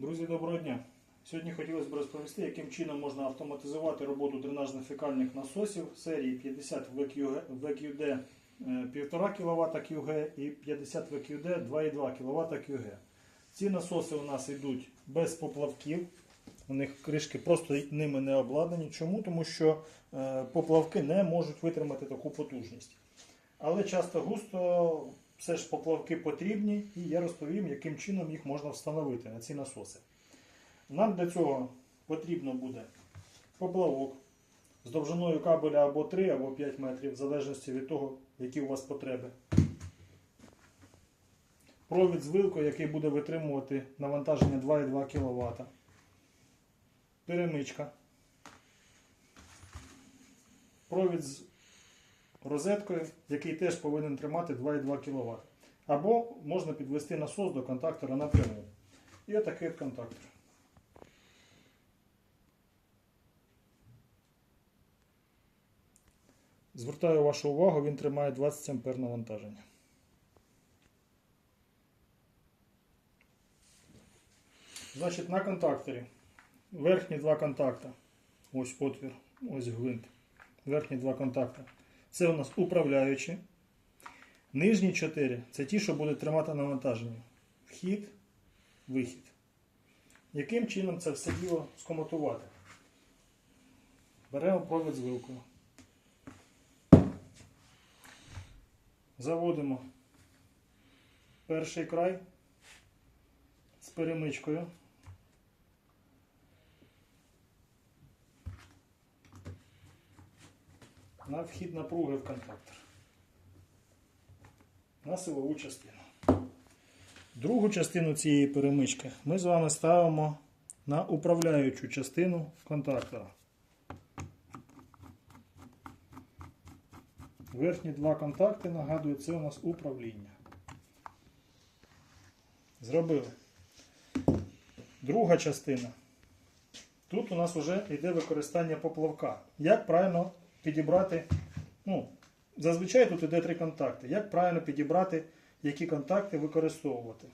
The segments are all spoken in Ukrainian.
Друзі, доброго дня! Сьогодні хотілося б розповісти, яким чином можна автоматизувати роботу дренажно-фекальних насосів серії 50 VQD VQD е, 1,5 кВт QG і 50 VQD 2,2 кВт QG. Ці насоси у нас йдуть без поплавків. У них кришки просто ними не обладнані. Чому? Тому що е, поплавки не можуть витримати таку потужність. Але часто густо все ж поплавки потрібні, і я розповім, яким чином їх можна встановити на ці насоси. Нам для цього потрібно буде поплавок з довжиною кабеля або 3, або 5 метрів, в залежності від того, які у вас потреби. Провід з вилкою, який буде витримувати навантаження 2,2 кВт. Перемичка. Провід з розеткою, який теж повинен тримати 2,2 кВт. Або можна підвести насос до контактора напряму. І отакий контактор. Звертаю вашу увагу, він тримає 20 А навантаження. Значить, на контакторі верхні два контакти. Ось отвір, ось гвинт. Верхні два контакти. Це у нас управляючі. Нижні 4 це ті, що будуть тримати навантаження. Вхід, вихід. Яким чином це все діло скомотувати? Беремо провід з вилкою. Заводимо перший край з перемичкою. На вхід напруги в контактор. На силову частину. Другу частину цієї перемички ми з вами ставимо на управляючу частину контактора. Верхні два контакти, нагадую, це у нас управління. Зробили. Друга частина. Тут у нас вже йде використання поплавка. Як правильно підібрати, ну, зазвичай тут йде три контакти. Як правильно підібрати, які контакти використовувати?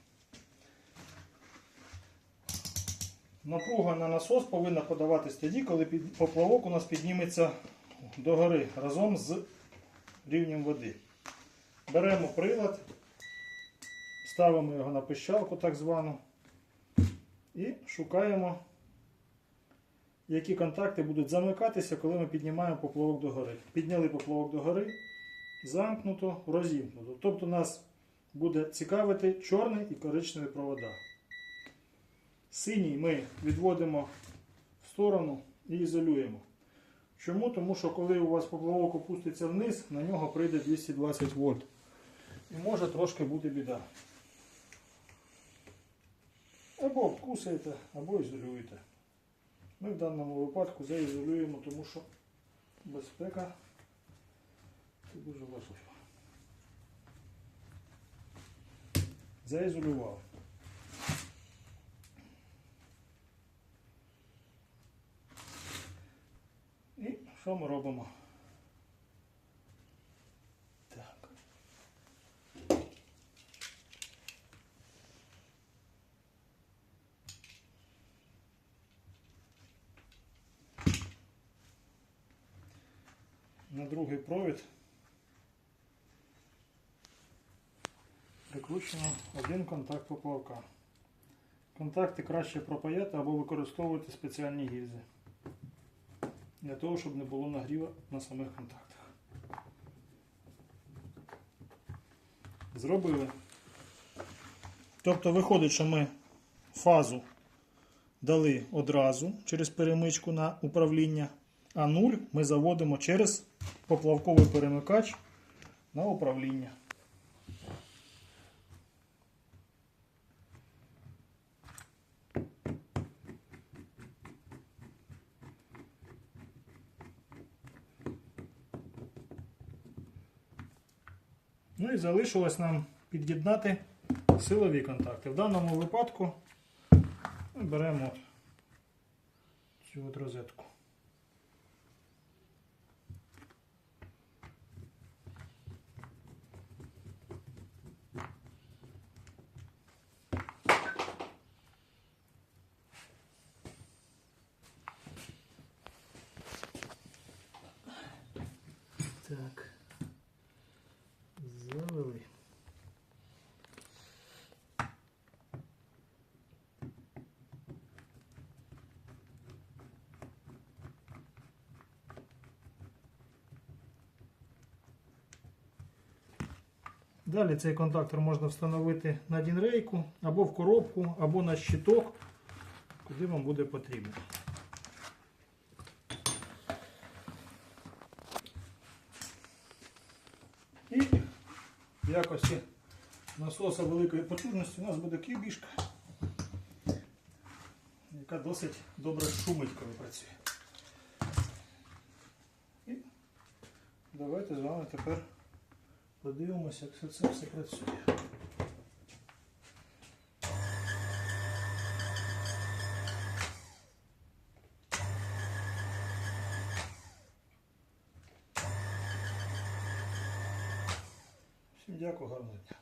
Напруга на насос повинна подаватись тоді, коли поплавок у нас підніметься догори разом з рівнем води. Беремо прилад, ставимо його на пищалку так звану і шукаємо, які контакти будуть замикатися, коли ми піднімаємо поплавок догори. Підняли поплавок догори, замкнуто, розімкнуто. Тобто нас буде цікавити чорний і коричневий провода. Синій ми відводимо в сторону і ізолюємо. Чому? Тому що коли у вас поплавок опуститься вниз, на нього прийде 220 вольт. І може трошки бути біда. Або обкусуєте, або ізолюєте. Ми в даному випадку заізолюємо, тому що безпека це дуже важливо. Заізолював. І що ми робимо? На другий провід прикручено один контакт поплавка. Контакти краще пропаяти або використовувати спеціальні гільзи для того, щоб не було нагріва на самих контактах. Зробили. Тобто виходить, що ми фазу дали одразу через перемичку на управління, а нуль ми заводимо через поплавковий перемикач на управління. Ну і залишилось нам під'єднати силові контакти. В даному випадку ми беремо цю от розетку. Так. Завели. Далі цей контактор можна встановити на дінрейку, або в коробку, або на щиток, куди вам буде потрібно. І в якості насоса великої потужності у нас буде кібішка, яка досить добре шумить, коли працює. І давайте з вами тепер подивимося, як все це все працює. Дякую, гарного дня.